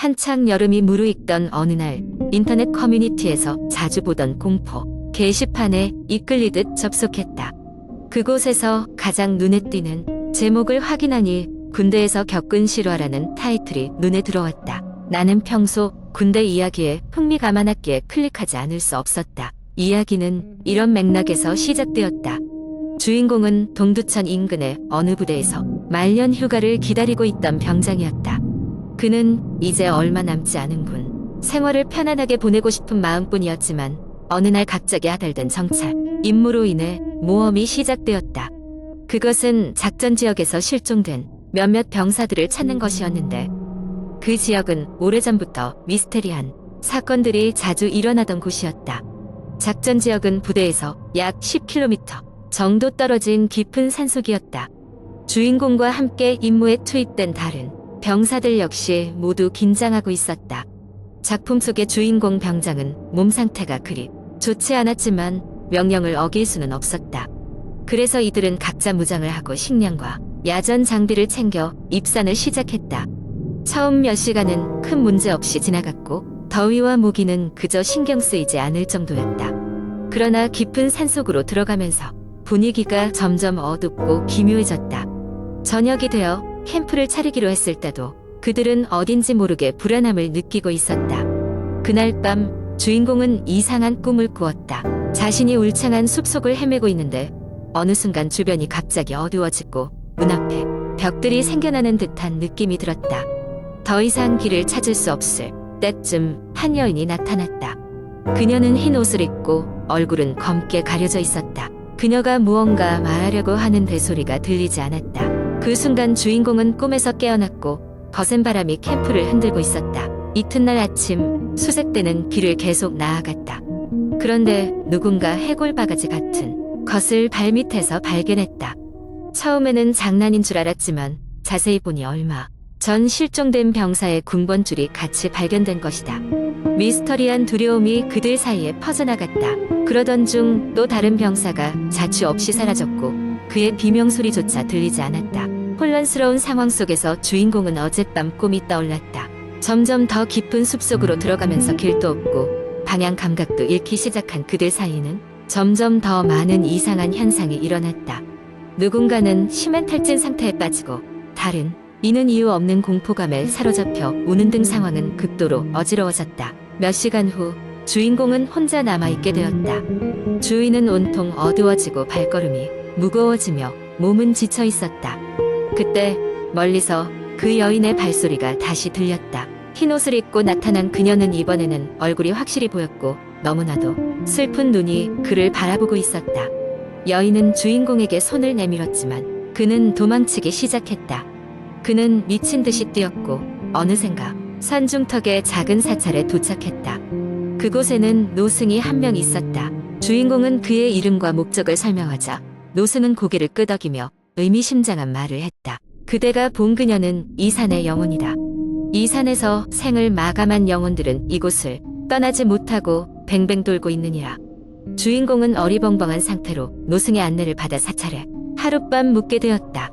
한창 여름이 무르익던 어느 날 인터넷 커뮤니티에서 자주 보던 공포 게시판에 이끌리듯 접속했다. 그곳에서 가장 눈에 띄는 제목을 확인하니 군대에서 겪은 실화라는 타이틀이 눈에 들어왔다. 나는 평소 군대 이야기에 흥미가 많았기에 클릭하지 않을 수 없었다. 이야기는 이런 맥락에서 시작되었다. 주인공은 동두천 인근의 어느 부대에서 말년 휴가를 기다리고 있던 병장이었다. 그는 이제 얼마 남지 않은 군. 생활을 편안하게 보내고 싶은 마음뿐이었지만 어느 날 갑자기 하달된 정찰, 임무로 인해 모험이 시작되었다. 그것은 작전 지역에서 실종된 몇몇 병사들을 찾는 것이었는데 그 지역은 오래전부터 미스테리한 사건들이 자주 일어나던 곳이었다. 작전 지역은 부대에서 약 10km 정도 떨어진 깊은 산속이었다. 주인공과 함께 임무에 투입된 다른 병사들 역시 모두 긴장하고 있었다. 작품 속의 주인공 병장은 몸 상태가 그리 좋지 않았지만 명령을 어길 수는 없었다. 그래서 이들은 각자 무장을 하고 식량과 야전 장비를 챙겨 입산을 시작했다. 처음 몇 시간은 큰 문제 없이 지나갔고 더위와 모기는 그저 신경 쓰이지 않을 정도였다. 그러나 깊은 산속으로 들어가면서 분위기가 점점 어둡고 기묘해졌다. 저녁이 되어 캠프를 차리기로 했을 때도 그들은 어딘지 모르게 불안함을 느끼고 있었다. 그날 밤 주인공은 이상한 꿈을 꾸었다. 자신이 울창한 숲속을 헤매고 있는데 어느 순간 주변이 갑자기 어두워지고 눈앞에 벽들이 생겨나는 듯한 느낌이 들었다. 더 이상 길을 찾을 수 없을 때쯤 한 여인이 나타났다. 그녀는 흰 옷을 입고 얼굴은 검게 가려져 있었다. 그녀가 무언가 말하려고 하는 대소리가 들리지 않았다. 그 순간 주인공은 꿈에서 깨어났고 거센 바람이 캠프를 흔들고 있었다. 이튿날 아침 수색대는 길을 계속 나아갔다. 그런데 누군가 해골 바가지 같은 것을 발밑에서 발견했다. 처음에는 장난인 줄 알았지만 자세히 보니 얼마 전 실종된 병사의 군번줄이 같이 발견된 것이다. 미스터리한 두려움이 그들 사이에 퍼져나갔다. 그러던 중 또 다른 병사가 자취 없이 사라졌고 그의 비명 소리조차 들리지 않았다. 혼란스러운 상황 속에서 주인공은 어젯밤 꿈이 떠올랐다. 점점 더 깊은 숲속으로 들어가면서 길도 없고 방향 감각도 잃기 시작한 그들 사이에는 점점 더 많은 이상한 현상이 일어났다. 누군가는 심한 탈진 상태에 빠지고 다른 이는 이유 없는 공포감에 사로잡혀 우는 등 상황은 극도로 어지러워졌다. 몇 시간 후 주인공은 혼자 남아있게 되었다. 주위는 온통 어두워지고 발걸음이 무거워지며 몸은 지쳐 있었다. 그때 멀리서 그 여인의 발소리가 다시 들렸다. 흰 옷을 입고 나타난 그녀는 이번에는 얼굴이 확실히 보였고 너무나도 슬픈 눈이 그를 바라보고 있었다. 여인은 주인공에게 손을 내밀었지만 그는 도망치기 시작했다. 그는 미친 듯이 뛰었고 어느샌가 산중턱의 작은 사찰에 도착했다. 그곳에는 노승이 한 명 있었다. 주인공은 그의 이름과 목적을 설명하자 노승은 고개를 끄덕이며 의미심장한 말을 했다. 그대가 본 그녀는 이 산의 영혼이다. 이 산에서 생을 마감한 영혼들은 이곳을 떠나지 못하고 뱅뱅 돌고 있느니라. 주인공은 어리벙벙한 상태로 노승의 안내를 받아 사찰에 하룻밤 묵게 되었다.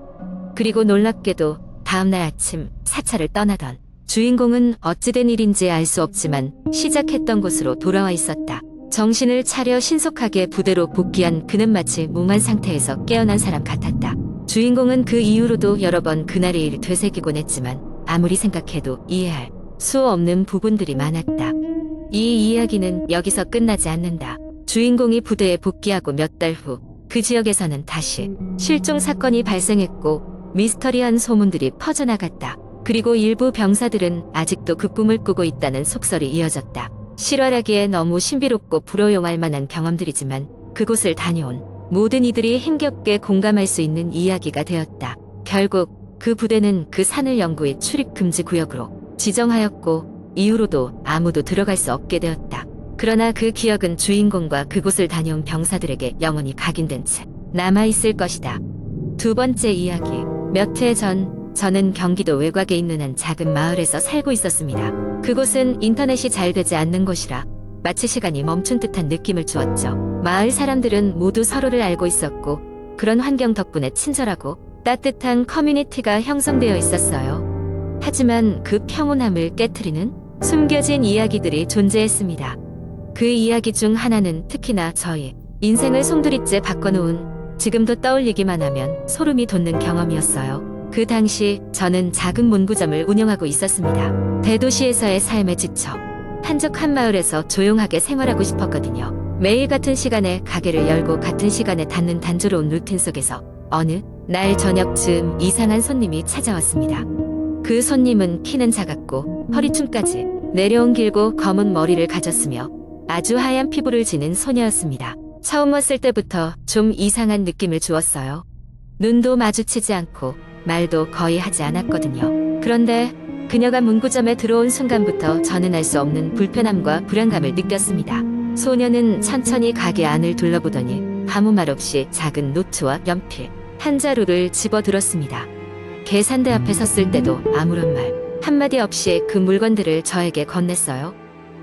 그리고 놀랍게도 다음날 아침 사찰을 떠나던 주인공은 어찌된 일인지 알 수 없지만 시작했던 곳으로 돌아와 있었다. 정신을 차려 신속하게 부대로 복귀한 그는 마치 몽한 상태에서 깨어난 사람 같았다. 주인공은 그 이후로도 여러 번 그날의 일을 되새기곤 했지만 아무리 생각해도 이해할 수 없는 부분들이 많았다. 이 이야기는 여기서 끝나지 않는다. 주인공이 부대에 복귀하고 몇 달 후 그 지역에서는 다시 실종 사건이 발생했고 미스터리한 소문들이 퍼져나갔다. 그리고 일부 병사들은 아직도 그 꿈을 꾸고 있다는 속설이 이어졌다. 실화라기에 너무 신비롭고 불허용할 만한 경험들이지만 그곳을 다녀온 모든 이들이 힘겹게 공감할 수 있는 이야기가 되었다. 결국 그 부대는 그 산을 영구히 출입 금지 구역으로 지정하였고 이후로도 아무도 들어갈 수 없게 되었다. 그러나 그 기억은 주인공과 그곳을 다녀온 병사들에게 영원히 각인된 채 남아있을 것이다. 두 번째 이야기. 몇 해 전, 저는 경기도 외곽에 있는 한 작은 마을에서 살고 있었습니다. 그곳은 인터넷이 잘 되지 않는 곳이라 마치 시간이 멈춘 듯한 느낌을 주었죠. 마을 사람들은 모두 서로를 알고 있었고, 그런 환경 덕분에 친절하고 따뜻한 커뮤니티가 형성되어 있었어요. 하지만 그 평온함을 깨트리는 숨겨진 이야기들이 존재했습니다. 그 이야기 중 하나는 특히나 저희 인생을 송두리째 바꿔놓은 지금도 떠올리기만 하면 소름이 돋는 경험이었어요. 그 당시 저는 작은 문구점을 운영하고 있었습니다. 대도시에서의 삶에 지쳐 한적한 마을에서 조용하게 생활하고 싶었거든요. 매일 같은 시간에 가게를 열고 같은 시간에 닫는 단조로운 루틴 속에서 어느 날 저녁쯤 이상한 손님이 찾아왔습니다. 그 손님은 키는 작았고 허리춤까지 내려온 길고 검은 머리를 가졌으며 아주 하얀 피부를 지닌 소녀였습니다. 처음 왔을 때부터 좀 이상한 느낌을 주었어요. 눈도 마주치지 않고 말도 거의 하지 않았거든요. 그런데 그녀가 문구점에 들어온 순간부터 저는 알 수 없는 불편함과 불안감을 느꼈습니다. 소녀는 천천히 가게 안을 둘러보더니 아무 말 없이 작은 노트와 연필 한 자루를 집어들었습니다. 계산대 앞에 섰을 때도 아무런 말 한마디 없이 그 물건들을 저에게 건넸어요.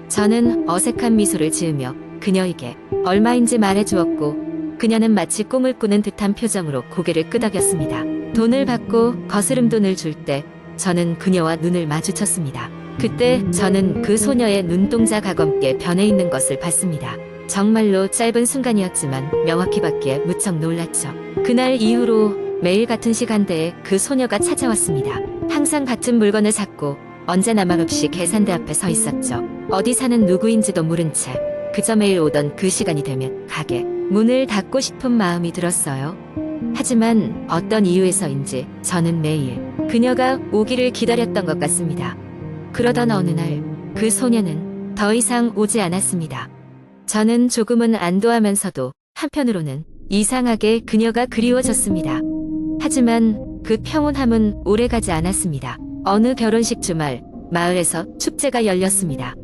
저는 어색한 미소를 지으며 그녀에게 얼마인지 말해주었고 그녀는 마치 꿈을 꾸는 듯한 표정으로 고개를 끄덕였습니다. 돈을 받고 거스름 돈을 줄 때 저는 그녀와 눈을 마주쳤습니다. 그때 저는 그 소녀의 눈동자가 검게 변해 있는 것을 봤습니다. 정말로 짧은 순간이었지만 명확히 받기에 무척 놀랐죠. 그날 이후로 매일 같은 시간대에 그 소녀가 찾아왔습니다. 항상 같은 물건을 샀고 언제나 말없이 계산대 앞에 서 있었죠. 어디 사는 누구인지도 모른 채 그저 매일 오던 그 시간이 되면 가게 문을 닫고 싶은 마음이 들었어요. 하지만 어떤 이유에서인지 저는 매일 그녀가 오기를 기다렸던 것 같습니다. 그러던 어느 날 그 소녀는 더 이상 오지 않았습니다. 저는 조금은 안도하면서도 한편으로는 이상하게 그녀가 그리워졌습니다. 하지만 그 평온함은 오래가지 않았습니다. 어느 결혼식 주말 마을에서 축제가 열렸습니다.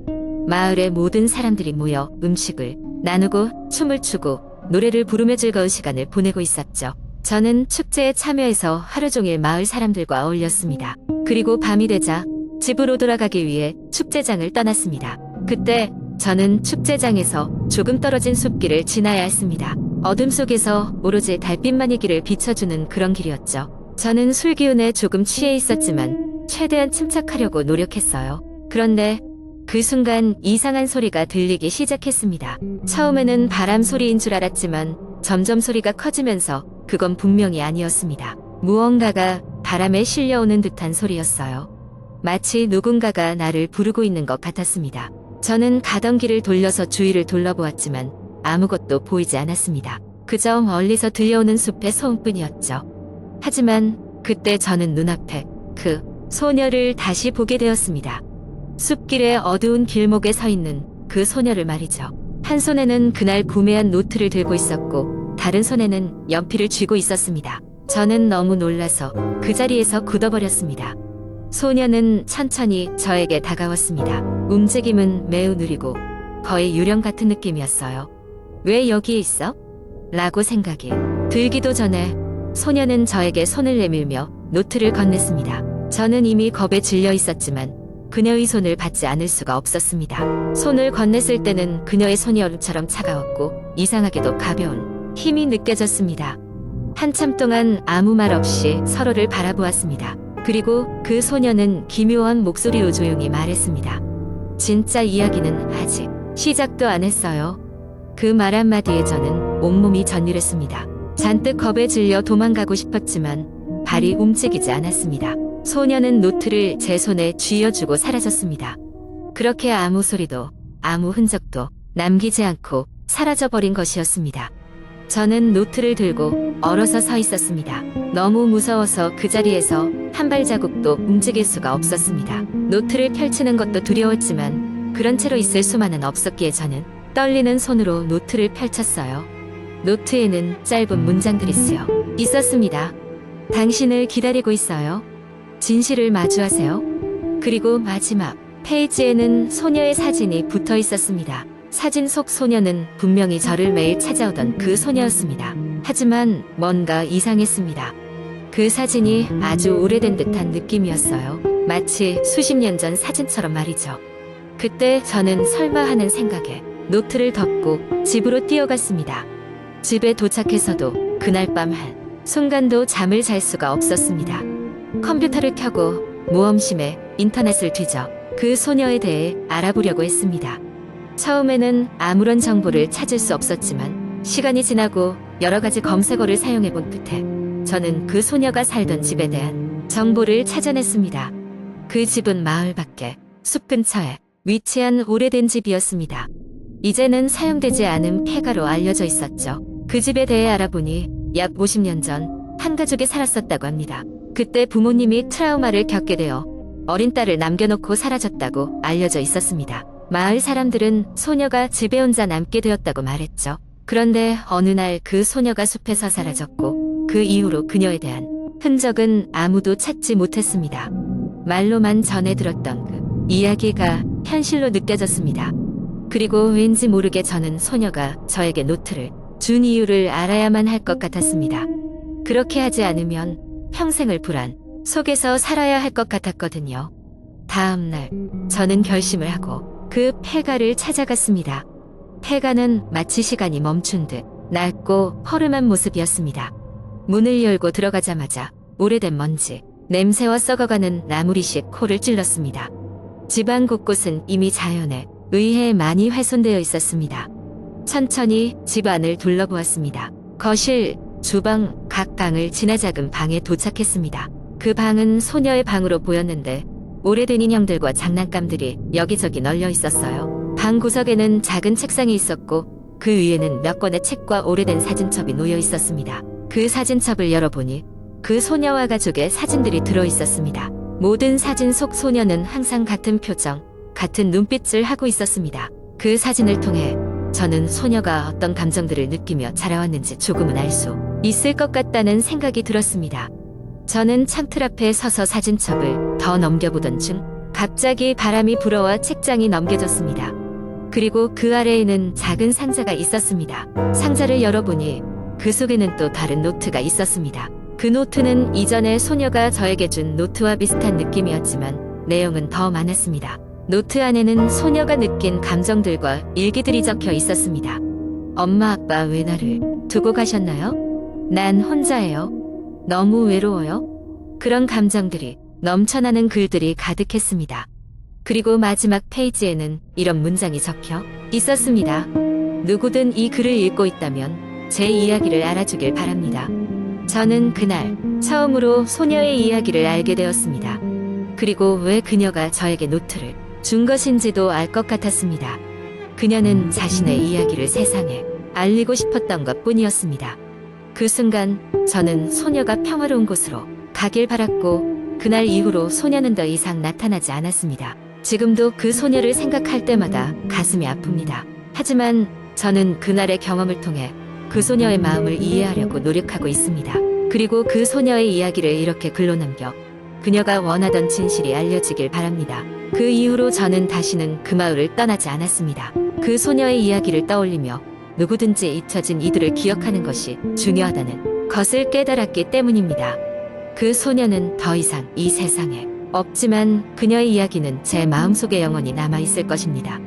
마을의 모든 사람들이 모여 음식을 나누고 춤을 추고 노래를 부르며 즐거운 시간을 보내고 있었죠. 저는 축제에 참여해서 하루 종일 마을 사람들과 어울렸습니다. 그리고 밤이 되자 집으로 돌아가기 위해 축제장을 떠났습니다. 그때 저는 축제장에서 조금 떨어진 숲길을 지나야 했습니다. 어둠 속에서 오로지 달빛만이 길을 비춰주는 그런 길이었죠. 저는 술 기운에 조금 취해 있었지만 최대한 침착하려고 노력했어요. 그런데 그 순간 이상한 소리가 들리기 시작했습니다. 처음에는 바람 소리인 줄 알았지만 점점 소리가 커지면서 그건 분명히 아니었습니다. 무언가가 바람에 실려오는 듯한 소리였어요. 마치 누군가가 나를 부르고 있는 것 같았습니다. 저는 가던 길을 돌려서 주위를 둘러보았지만 아무것도 보이지 않았습니다. 그저 멀리서 들려오는 숲의 소음뿐이었죠. 하지만 그때 저는 눈앞에 그 소녀를 다시 보게 되었습니다. 숲길의 어두운 길목에 서 있는 그 소녀를 말이죠. 한 손에는 그날 구매한 노트를 들고 있었고 다른 손에는 연필을 쥐고 있었습니다. 저는 너무 놀라서 그 자리에서 굳어버렸습니다. 소녀는 천천히 저에게 다가왔습니다. 움직임은 매우 느리고 거의 유령 같은 느낌이었어요. 왜 여기에 있어? 라고 생각이 들기도 전에 소녀는 저에게 손을 내밀며 노트를 건넸습니다. 저는 이미 겁에 질려 있었지만 그녀의 손을 받지 않을 수가 없었습니다. 손을 건넸을 때는 그녀의 손이 얼음처럼 차가웠고 이상하게도 가벼운 힘이 느껴졌습니다. 한참 동안 아무 말 없이 서로를 바라보았습니다. 그리고 그 소녀는 기묘한 목소리로 조용히 말했습니다. 진짜 이야기는 아직 시작도 안 했어요. 그 말 한마디에 저는 온몸이 전율했습니다. 잔뜩 겁에 질려 도망가고 싶었지만 발이 움직이지 않았습니다. 소녀는 노트를 제 손에 쥐어주고 사라졌습니다. 그렇게 아무 소리도 아무 흔적도 남기지 않고 사라져버린 것이었습니다. 저는 노트를 들고 얼어서 서 있었습니다. 너무 무서워서 그 자리에서 한 발자국도 움직일 수가 없었습니다. 노트를 펼치는 것도 두려웠지만 그런 채로 있을 수만은 없었기에 저는 떨리는 손으로 노트를 펼쳤어요. 노트에는 짧은 문장들이 쓰여 있었습니다. 당신을 기다리고 있어요. 진실을 마주하세요. 그리고 마지막 페이지에는 소녀의 사진이 붙어 있었습니다. 사진 속 소녀는 분명히 저를 매일 찾아오던 그 소녀였습니다. 하지만 뭔가 이상했습니다. 그 사진이 아주 오래된 듯한 느낌이었어요. 마치 수십 년 전 사진처럼 말이죠. 그때 저는 설마 하는 생각에 노트를 덮고 집으로 뛰어갔습니다. 집에 도착해서도 그날 밤 한 순간도 잠을 잘 수가 없었습니다. 컴퓨터를 켜고 모험심에 인터넷을 뒤져 그 소녀에 대해 알아보려고 했습니다. 처음에는 아무런 정보를 찾을 수 없었지만 시간이 지나고 여러 가지 검색어를 사용해 본 끝에 저는 그 소녀가 살던 집에 대한 정보를 찾아냈습니다. 그 집은 마을 밖에 숲 근처에 위치한 오래된 집이었습니다. 이제는 사용되지 않은 폐가로 알려져 있었죠. 그 집에 대해 알아보니 약 50년 전 한 가족이 살았었다고 합니다. 그때 부모님이 트라우마를 겪게 되어 어린 딸을 남겨놓고 사라졌다고 알려져 있었습니다. 마을 사람들은 소녀가 집에 혼자 남게 되었다고 말했죠. 그런데 어느 날 그 소녀가 숲에서 사라졌고 그 이후로 그녀에 대한 흔적은 아무도 찾지 못했습니다. 말로만 전해 들었던 그 이야기가 현실로 느껴졌습니다. 그리고 왠지 모르게 저는 소녀가 저에게 노트를 준 이유를 알아야만 할 것 같았습니다. 그렇게 하지 않으면 평생을 불안 속에서 살아야 할 것 같았거든요. 다음 날 저는 결심을 하고 그 폐가를 찾아갔습니다. 폐가는 마치 시간이 멈춘 듯 낡고 허름한 모습이었습니다. 문을 열고 들어가자마자 오래된 먼지, 냄새와 썩어가는 나무리씨 코를 찔렀습니다. 집안 곳곳은 이미 자연에 의해 많이 훼손되어 있었습니다. 천천히 집안을 둘러보았습니다. 거실, 주방, 각 방을 지나작은 방에 도착했습니다. 그 방은 소녀의 방으로 보였는데 오래된 인형들과 장난감들이 여기저기 널려 있었어요. 방 구석에는 작은 책상이 있었고 그 위에는 몇 권의 책과 오래된 사진첩이 놓여 있었습니다. 그 사진첩을 열어보니 그 소녀와 가족의 사진들이 들어 있었습니다. 모든 사진 속 소녀는 항상 같은 표정, 같은 눈빛을 하고 있었습니다. 그 사진을 통해 저는 소녀가 어떤 감정들을 느끼며 자라왔는지 조금은 알 수 있을 것 같다는 생각이 들었습니다. 저는 창틀 앞에 서서 사진첩을 더 넘겨보던 중 갑자기 바람이 불어와 책장이 넘겨졌습니다. 그리고 그 아래에는 작은 상자가 있었습니다. 상자를 열어보니 그 속에는 또 다른 노트가 있었습니다. 그 노트는 이전에 소녀가 저에게 준 노트와 비슷한 느낌이었지만 내용은 더 많았습니다. 노트 안에는 소녀가 느낀 감정들과 일기들이 적혀 있었습니다. 엄마 아빠 왜 나를 두고 가셨나요? 난 혼자예요. 너무 외로워요. 그런 감정들이 넘쳐나는 글들이 가득했습니다. 그리고 마지막 페이지에는 이런 문장이 적혀 있었습니다. 누구든 이 글을 읽고 있다면 제 이야기를 알아주길 바랍니다. 저는 그날 처음으로 소녀의 이야기를 알게 되었습니다. 그리고 왜 그녀가 저에게 노트를 준 것인지도 알 것 같았습니다. 그녀는 자신의 이야기를 세상에 알리고 싶었던 것 뿐이었습니다. 그 순간 저는 소녀가 평화로운 곳으로 가길 바랐고 그날 이후로 소녀는 더 이상 나타나지 않았습니다. 지금도 그 소녀를 생각할 때마다 가슴이 아픕니다. 하지만 저는 그날의 경험을 통해 그 소녀의 마음을 이해하려고 노력하고 있습니다. 그리고 그 소녀의 이야기를 이렇게 글로 남겨 그녀가 원하던 진실이 알려지길 바랍니다. 그 이후로 저는 다시는 그 마을을 떠나지 않았습니다. 그 소녀의 이야기를 떠올리며 누구든지 잊혀진 이들을 기억하는 것이 중요하다는 것을 깨달았기 때문입니다. 그 소녀는 더 이상 이 세상에 없지만 그녀의 이야기는 제 마음속에 영원히 남아있을 것입니다.